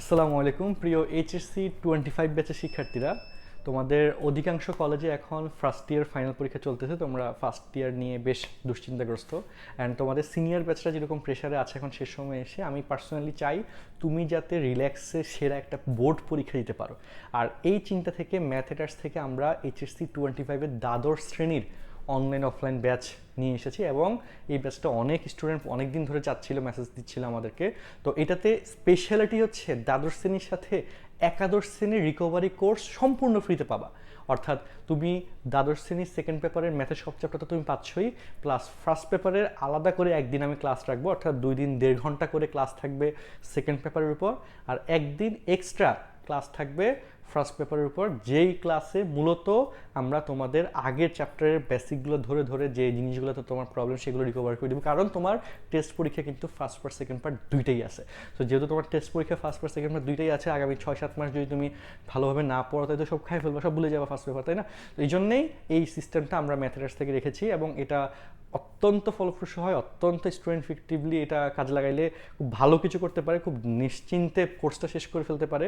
আসসালামু আলাইকুম, প্রিয় এইচএসসি টোয়েন্টি ফাইভ ব্যাচের শিক্ষার্থীরা। তোমাদের অধিকাংশ কলেজে এখন ফার্স্ট ইয়ার ফাইনাল পরীক্ষা চলতেছে, তোমরা ফার্স্ট ইয়ার নিয়ে বেশ দুশ্চিন্তাগ্রস্ত। অ্যান্ড তোমাদের সিনিয়র ব্যাচরা যেরকম প্রেশারে আছে এখন শেষ সময় এসে, আমি পার্সোনালি চাই তুমি যাতে রিল্যাক্সে সেরা একটা বোর্ড পরীক্ষা দিতে পারো। আর এই চিন্তা থেকে ম্যাথেটার্স থেকে আমরা এইচএসসি টোয়েন্টি ফাইভের দ্বাদশ শ্রেণির অনলাইন অফলাইন ব্যাচ নিয়ে এসেছি এবং এই ব্যাচটা অনেক স্টুডেন্ট অনেক দিন ধরে চাচ্ছিল মেসেজ দিচ্ছিল আমাদেরকে। তো এটাতে স্পেশালিটি হচ্ছে দ্বাদশ শ্রেণির সাথে একাদশ শ্রেণির রিকভারি কোর্স সম্পূর্ণ ফ্রিতে পাবা। অর্থাৎ তুমি দ্বাদশ শ্রেণির সেকেন্ড পেপারের ম্যাথের সব চ্যাপ্টার তো তুমি পাচ্ছই প্লাস ফার্স্ট পেপারের আলাদা করে একদিন আমি ক্লাস রাখব, অর্থাৎ দুই দিন দেড় ঘণ্টা করে ক্লাস থাকবে সেকেন্ড পেপারের উপর, আর একদিন এক্সট্রা ক্লাস থাকবে ফার্স্ট পেপারের উপর, যেই ক্লাসে মূলত আমরা তোমাদের আগের চ্যাপ্টারের বেসিকগুলো ধরে ধরে যে জিনিসগুলোতে তোমার প্রবলেম সেগুলো রিকভার করে দেবো। কারণ তোমার টেস্ট পরীক্ষা কিন্তু ফার্স্ট পার্ট সেকেন্ড পার্ট দুইটাই আছে। তো যেহেতু তোমার টেস্ট পরীক্ষা ফার্স্ট পার্ট সেকেন্ড পার্ট দুইটাই আছে, আগামী ছয়, সাত মাস যদি তুমি ভালোভাবে না পড়ো তাই তো সব খাই ফেলব, সব ভুলে যাবে ফার্স্ট পেপার তাই না? তো এই জন্যেই এই সিস্টেমটা আমরা ম্যাথেটার্স থেকে রেখেছি এবং এটা অত্যন্ত ফলপ্রসূ হয়, অত্যন্ত স্টুডেন্ট ফিকটিভলি এটা কাজে লাগাইলে খুব ভালো কিছু করতে পারে, খুব নিশ্চিন্তে কোর্সটা শেষ করে ফেলতে পারে।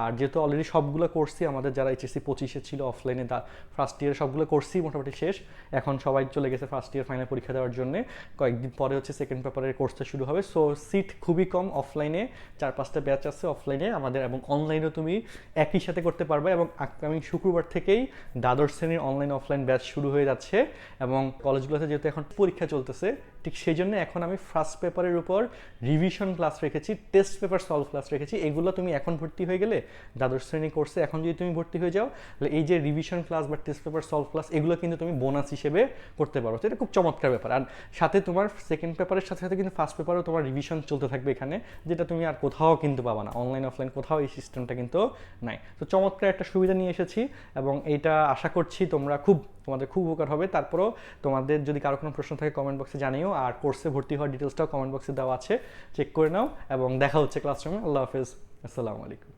আর যেহেতু অলরেডি সবগুলো কোর্সই আমাদের যারা এইচএসসি পঁচিশে ছিল অফলাইনে তা ফার্স্ট ইয়ার সবগুলো কোর্সই মোটামুটি শেষ। এখন সবাই চলে গেছে ফার্স্ট ইয়ার ফাইনাল পরীক্ষা দেওয়ার জন্য। কয়েকদিন পরে হচ্ছে সেকেন্ড পেপারের কোর্সটা শুরু হবে। সো সিট খুবই কম অফলাইনে চার পাঁচটা ব্যাচ আছে অফলাইনে আমাদের এবং অনলাইনেও তুমি একই সাথে করতে পারবে এবং আগামী শুক্রবার থেকেই দ্বাদশ শ্রেণির অনলাইন অফলাইন ব্যাচ শুরু হয়ে যাচ্ছে এবং কলেজগুলোতে যেহেতু এখন পরীক্ষা চলতেছে, ঠিক সেই জন্য এখন আমি ফার্স্ট পেপারের উপর রিভিশন ক্লাস রেখেছি টেস্ট পেপার সলভ ক্লাস রেখেছি। এগুলো তুমি এখন ভর্তি হয়ে গেলে দ্বাদশ শ্রেণি কোর্সে এখন যদি তুমি ভর্তি হয়ে যাও, তাহলে এই যে রিভিশন ক্লাস বা টেস্ট পেপার সলভ ক্লাস এগুলো কিন্তু তুমি বোনাস হিসেবে করতে পারো। তো এটা খুব চমৎকার ব্যাপার। আর সাথে তোমার সেকেন্ড পেপারের সাথে সাথে কিন্তু ফার্স্ট পেপারও তোমার রিভিশন চলতে থাকবে এখানে, যেটা তুমি আর কোথাও কিন্তু পাবা না। অনলাইন অফলাইন কোথাও এই সিস্টেমটা কিন্তু নাই। তো চমৎকার একটা সুবিধা নিয়ে এসেছি এবং এইটা আশা করছি তোমরা খুব, তোমাদের খুব উপকার হবে। তারপরও তোমাদের যদি কারও কোনো প্রশ্ন থাকে কমেন্ট বক্সে জানিও। আর কোর্সে ভর্তি হওয়ার ডিটেলসটাও কমেন্ট বক্সে দেওয়া আছে। চেক করে নাও এবং দেখা হচ্ছে ক্লাসরুমে আল্লাহ হাফেজ। আসসালামু আলাইকুম।